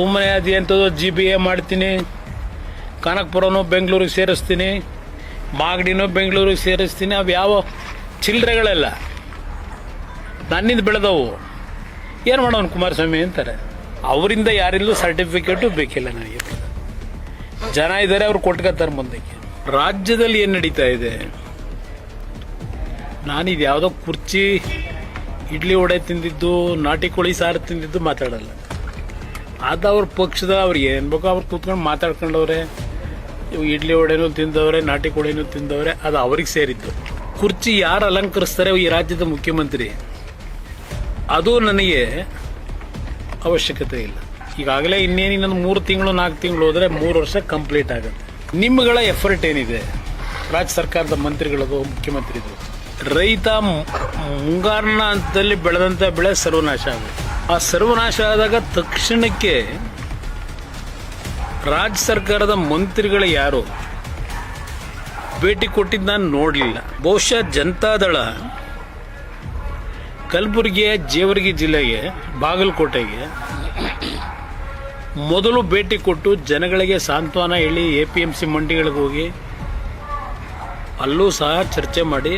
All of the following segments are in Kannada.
ಸುಮ್ಮನೆ ಅದು ಎಂಥದ್ದು ಜಿ ಬಿ ಎ ಮಾಡ್ತೀನಿ. ಕನಕಪುರನು ಬೆಂಗಳೂರಿಗೆ ಸೇರಿಸ್ತೀನಿ. ಮಾಗಡಿನೂ ಬೆಂಗಳೂರಿಗೆ ಸೇರಿಸ್ತೀನಿ. ಅವು ಯಾವ ಚಿಲ್ಲರೆಗಳೆಲ್ಲ. ನನ್ನಿಂದ ಬೆಳೆದವು. ಏನು ಮಾಡೋನು ಕುಮಾರಸ್ವಾಮಿ ಅಂತಾರೆ. ಅವರಿಂದ ಯಾರಿಂದಲೂ ಸರ್ಟಿಫಿಕೇಟು ಬೇಕಿಲ್ಲ ನನಗೆ. ಜನ ಇದ್ದಾರೆ, ಅವ್ರು ಕೊಟ್ಕೋತಾರೆ ಮುಂದಕ್ಕೆ. ರಾಜ್ಯದಲ್ಲಿ ಏನು ನಡೀತಾ ಇದೆ? ನಾನಿದು ಯಾವುದೋ ಕುರ್ಚಿ, ಇಡ್ಲಿ ಒಡೆ ತಿಂದಿದ್ದು, ನಾಟಿ ಕೋಳಿ ಸಾರು ತಿಂದಿದ್ದು ಮಾತಾಡಲ್ಲ. ಅದು ಅವ್ರ ಪಕ್ಷದ ಅವ್ರಿಗೆ ಏನು ಬೇಕೋ ಅವ್ರು ಕೂತ್ಕೊಂಡು ಮಾತಾಡ್ಕೊಂಡವ್ರೆ ಇಡ್ಲಿ ವಡೆನೂ ತಿಂದವ್ರೆ, ನಾಟಿ ಕೋಳಿನೂ ತಿಂದವ್ರೆ, ಅದು ಅವ್ರಿಗೆ ಸೇರಿದ್ದು. ಕುರ್ಚಿ ಯಾರು ಅಲಂಕರಿಸ್ತಾರೆ ಈ ರಾಜ್ಯದ ಮುಖ್ಯಮಂತ್ರಿ? ಅದು ನನಗೆ ಅವಶ್ಯಕತೆ ಇಲ್ಲ. ಈಗಾಗಲೇ ಇನ್ನೇನು ಇನ್ನೊಂದು ಮೂರು ತಿಂಗಳು, ನಾಲ್ಕು ತಿಂಗಳು ಹೋದರೆ ಮೂರು ವರ್ಷ ಕಂಪ್ಲೀಟ್ ಆಗುತ್ತೆ. ನಿಮ್ಮಗಳ ಎಫರ್ಟ್ ಏನಿದೆ? ರಾಜ್ಯ ಸರ್ಕಾರದ ಮಂತ್ರಿಗಳದು, ಮುಖ್ಯಮಂತ್ರಿದು. ರೈತ ಮುಂಗಾರಿನ ಹಂತದಲ್ಲಿ ಬೆಳೆದಂಥ ಬೆಳೆ ಸರ್ವನಾಶ ಆಗುತ್ತೆ. ಆ ಸರ್ವನಾಶ ಆದಾಗ ತಕ್ಷಣಕ್ಕೆ ರಾಜ್ಯ ಸರ್ಕಾರದ ಮಂತ್ರಿಗಳು ಯಾರು? ಭೇಟಿ ಕೊಟ್ಟಿದ್ದು ನಾನು ನೋಡಲಿಲ್ಲ. ಬಹುಶಃ ಜನತಾದಳ ಕಲಬುರಗಿಯ ಜೇವರ್ಗಿ ಜಿಲ್ಲೆಗೆ, ಬಾಗಲಕೋಟೆಗೆ ಮೊದಲು ಭೇಟಿ ಕೊಟ್ಟು ಜನಗಳಿಗೆ ಸಾಂತ್ವನ ಹೇಳಿ ಎ ಪಿ ಎಂ ಸಿ ಮಂಡಿಗಳಿಗೆ ಹೋಗಿ ಅಲ್ಲೂ ಸಹ ಚರ್ಚೆ ಮಾಡಿ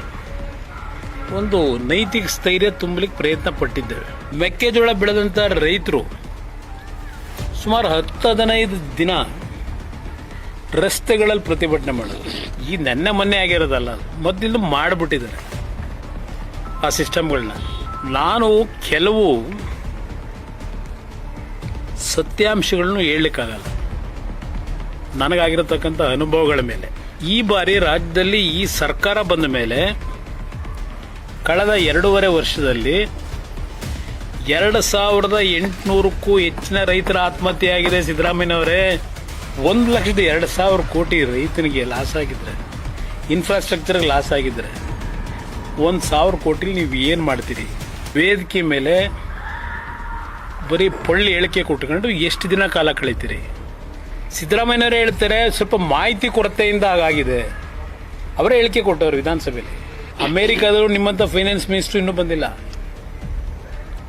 ಒಂದು ನೈತಿಕ ಸ್ಥೈರ್ಯ ತುಂಬಲಿಕ್ಕೆ ಪ್ರಯತ್ನ ಪಟ್ಟಿದ್ದೇವೆ. ಮೆಕ್ಕೆಜೋಳ ಬೆಳೆದಂಥ ರೈತರು ಸುಮಾರು ಹತ್ತು ಹದಿನೈದು ದಿನ ರಸ್ತೆಗಳಲ್ಲಿ ಪ್ರತಿಭಟನೆ ಮಾಡೋದು. ಈ ನೆನ್ನೆ ಮೊನ್ನೆ ಆಗಿರೋದಲ್ಲ, ಮೊದಲಿಂದ ಮಾಡಿಬಿಟ್ಟಿದ್ದಾರೆ ಆ ಸಿಸ್ಟಮ್ಗಳನ್ನ. ನಾನು ಕೆಲವು ಸತ್ಯಾಂಶಗಳನ್ನು ಹೇಳಲಿಕ್ಕಾಗಲ್ಲ. ನನಗಾಗಿರತಕ್ಕಂಥ ಅನುಭವಗಳ ಮೇಲೆ. ಈ ಬಾರಿ ರಾಜ್ಯದಲ್ಲಿ ಈ ಸರ್ಕಾರ ಬಂದ ಮೇಲೆ ಕಳೆದ ಎರಡೂವರೆ ವರ್ಷದಲ್ಲಿ ಎರಡು ಸಾವಿರದ ಎಂಟುನೂರಕ್ಕೂ ಹೆಚ್ಚಿನ ರೈತರ ಆತ್ಮಹತ್ಯೆ ಆಗಿದೆ ಸಿದ್ದರಾಮಯ್ಯನವರೇ. ಒಂದು ಲಕ್ಷದ ಎರಡು ಸಾವಿರ ಕೋಟಿ ರೈತನಿಗೆ ಲಾಸ್ ಆಗಿದ್ರೆ ಇನ್ಫ್ರಾಸ್ಟ್ರಕ್ಚರ್ಗೆ ಲಾಸ್ ಆಗಿದ್ರೆ, ಒಂದು ಸಾವಿರ ಕೋಟಿ ನೀವು ಏನು ಮಾಡ್ತೀರಿ? ವೇದಿಕೆ ಮೇಲೆ ಬರೀ ಪೊಳ್ಳಿ ಹೇಳಿಕೆ ಕೊಟ್ಕೊಂಡು ಎಷ್ಟು ದಿನ ಕಾಲ ಕಳೀತೀರಿ? ಸಿದ್ದರಾಮಯ್ಯನವರೇ ಹೇಳ್ತಾರೆ, ಸ್ವಲ್ಪ ಮಾಹಿತಿ ಕೊರತೆಯಿಂದ ಹಾಗಾಗಿದೆ ಅವರೇ ಹೇಳಿಕೆ ಕೊಟ್ಟವರು ವಿಧಾನಸಭೆಯಲ್ಲಿ. ಅಮೇರಿಕಾದವರು ನಿಮ್ಮಂಥ ಫೈನಾನ್ಸ್ ಮಿನಿಸ್ಟ್ರು ಇನ್ನೂ ಬಂದಿಲ್ಲ.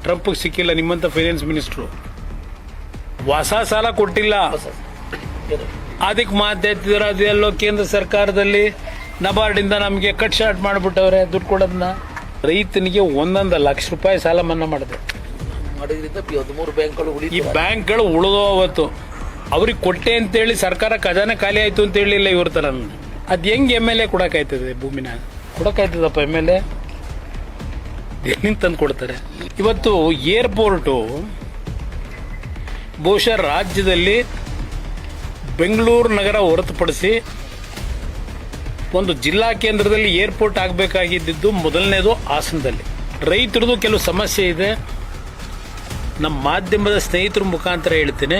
ಟ್ರಂಪ್ಗೆ ಸಿಕ್ಕಿಲ್ಲ ನಿಮ್ಮಂಥ ಫೈನಾನ್ಸ್ ಮಿನಿಸ್ಟ್ರು ಹೊಸ ಸಾಲ ಕೊಟ್ಟಿಲ್ಲ. ಅದಕ್ಕೆ ಮಾತಾಡ್ತಿದ್ರು ಅದೆಲ್ಲೋ ಕೇಂದ್ರ ಸರ್ಕಾರದಲ್ಲಿ ನಬಾರ್ಡಿಂದ ನಮಗೆ ಕಟ್ ಶಾರ್ಟ್ ಮಾಡಿಬಿಟ್ಟವ್ರೆ, ದುಡ್ಡು ಕೊಡೋದನ್ನ. ರೈತನಿಗೆ ಒಂದೊಂದು ಲಕ್ಷ ರೂಪಾಯಿ ಸಾಲ ಮನ್ನಾ ಮಾಡಿದೆ ಈ ಬ್ಯಾಂಕ್ಗಳು ಉಳಿದೋ ಅವತ್ತು. ಅವ್ರಿಗೆ ಕೊಟ್ಟೆ ಅಂತೇಳಿ ಸರ್ಕಾರ ಖಜಾನೆ ಖಾಲಿ ಆಯ್ತು ಅಂತ ಹೇಳಿಲ್ಲ ಇವ್ರ ತರ ಅದು ಹೆಂಗೆ ಎಂ ಎಲ್ ಎ ಕೊಡಕಾಯ್ತದೆ ಭೂಮಿನ? ಕೊಡಕಾಯ್ತದಪ್ಪ ಎಂ ಎಲ್ ಎ ಎಲ್ಲಿಂದ ತಂದು ಕೊಡ್ತಾರೆ. ಇವತ್ತು ಏರ್ಪೋರ್ಟು, ಬಹುಶಃ ರಾಜ್ಯದಲ್ಲಿ ಬೆಂಗಳೂರು ನಗರ ಹೊರತುಪಡಿಸಿ ಒಂದು ಜಿಲ್ಲಾ ಕೇಂದ್ರದಲ್ಲಿ ಏರ್ಪೋರ್ಟ್ ಆಗಬೇಕಾಗಿದ್ದು ಮೊದಲನೇದು ಹಾಸನದಲ್ಲಿ. ರೈತರದು ಕೆಲವು ಸಮಸ್ಯೆ ಇದೆ. ನಮ್ಮ ಮಾಧ್ಯಮದ ಸ್ನೇಹಿತರ ಮುಖಾಂತರ ಹೇಳ್ತೀನಿ.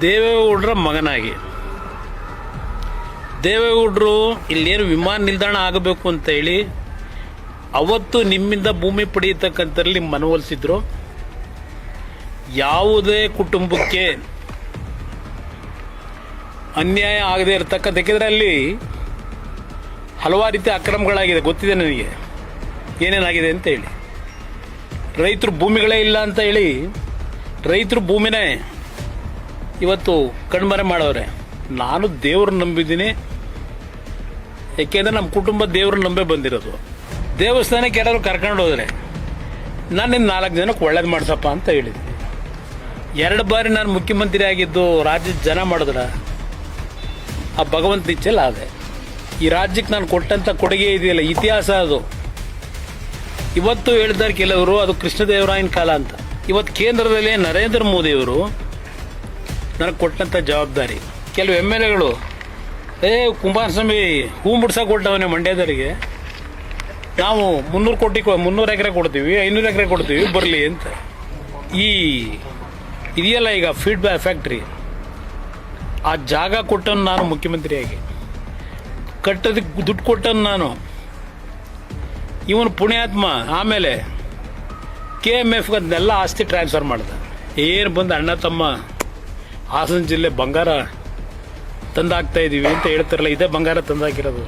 ದೇವೇಗೌಡರ ಮಗನಾಗಿ. ದೇವೇಗೌಡರು ಇಲ್ಲೇನು ವಿಮಾನ ನಿಲ್ದಾಣ ಆಗಬೇಕು ಅಂತ ಹೇಳಿ ಅವತ್ತು ನಿಮ್ಮಿಂದ ಭೂಮಿ ಪಡೆಯತಕ್ಕಂಥಲ್ಲಿ ಮನವೊಲಿಸಿದ್ರು. ಯಾವುದೇ ಕುಟುಂಬಕ್ಕೆ ಅನ್ಯಾಯ ಆಗದೆ ಇರತಕ್ಕಂಥ, ಯಾಕೆಂದರೆ ಅಲ್ಲಿ ಹಲವಾರು ರೀತಿಯ ಅಕ್ರಮಗಳಾಗಿದೆ, ಗೊತ್ತಿದೆ ನನಗೆ. ಏನೇನಾಗಿದೆ ಅಂತ ಹೇಳಿ. ರೈತರು ಭೂಮಿಗಳೇ ಇಲ್ಲ ಅಂತ ಹೇಳಿ ರೈತರು ಭೂಮಿನೇ ಇವತ್ತು ಕಣ್ಮರೆ ಮಾಡವ್ರೆ ನಾನು ದೇವ್ರನ್ನ ನಂಬಿದ್ದೀನಿ. ಯಾಕೆಂದ್ರೆ ನಮ್ಮ ಕುಟುಂಬ ದೇವ್ರನ್ನ ನಂಬೇ ಬಂದಿರೋದು. ದೇವಸ್ಥಾನಕ್ಕೆ ಯಾರಾದ್ರು ಕರ್ಕೊಂಡು ಹೋದ್ರೆ ನಾನು ನಿನ್ನ ನಾಲ್ಕು ಜನಕ್ಕೆ ಒಳ್ಳೇದು ಮಾಡ್ಸಪ್ಪ ಅಂತ ಹೇಳಿದ್ದೀನಿ ಎರಡು ಬಾರಿ ನಾನು ಮುಖ್ಯಮಂತ್ರಿ ಆಗಿದ್ದು ರಾಜ್ಯದ ಜನ ಮಾಡಿದ್ರ ಆ ಭಗವಂತ ಇಚ್ಛೆಲ್ಲ ಆದೆ. ಈ ರಾಜ್ಯಕ್ಕೆ ನಾನು ಕೊಟ್ಟಂತ ಕೊಡುಗೆ ಇದೆಯಲ್ಲ, ಇತಿಹಾಸ ಅದು. ಇವತ್ತು ಹೇಳಿದ್ದಾರೆ ಕೆಲವರು, ಅದು ಕೃಷ್ಣದೇವರಾಯನ ಕಾಲ ಅಂತ. ಇವತ್ತು ಕೇಂದ್ರದಲ್ಲಿ ನರೇಂದ್ರ ಮೋದಿಯವರು ನನಗೆ ಕೊಟ್ಟಂತ ಜವಾಬ್ದಾರಿ. ಕೆಲವು ಎಂ ಎಲ್ ಎಗಳು. ಏ, ಕುಮಾರಸ್ವಾಮಿ, ಹೂ ಮುಡ್ಸಕ್ಕೆ ಕೊಟ್ಟವನೇ ಮಂಡ್ಯದವರಿಗೆ. ನಾವು ಮುನ್ನೂರು ಕೋಟಿ ಮುನ್ನೂರು ಎಕರೆ ಕೊಡ್ತೀವಿ, ಐನೂರು ಎಕರೆ ಕೊಡ್ತೀವಿ, ಬರಲಿ ಅಂತ. ಈ ಇದೆಯಲ್ಲ ಈಗ ಫೀಡ್ಬ್ಯಾಕ್ ಫ್ಯಾಕ್ಟ್ರಿ ಆ ಜಾಗ ಕೊಟ್ಟನು ನಾನು ಮುಖ್ಯಮಂತ್ರಿಯಾಗಿ. ಕಟ್ಟೋದಕ್ಕೆ ದುಡ್ಡು ಕೊಟ್ಟನು ನಾನು. ಇವನು ಪುಣ್ಯಾತ್ಮ, ಆಮೇಲೆ ಕೆ ಎಂ ಎಫ್ ಅದನ್ನೆಲ್ಲ ಆಸ್ತಿ ಟ್ರಾನ್ಸ್ಫರ್ ಮಾಡ್ದ. ಏನು ಬಂದು ಅಣ್ಣ ತಮ್ಮ, ಹಾಸನ ಜಿಲ್ಲೆ ಬಂಗಾರ. ತಂದಾಕ್ತಾ ಇದೀವಿ ಅಂತ ಹೇಳ್ತಾರಲ್ಲ ಇದೇ ಬಂಗಾರ ತಂದಾಕಿರೋದು.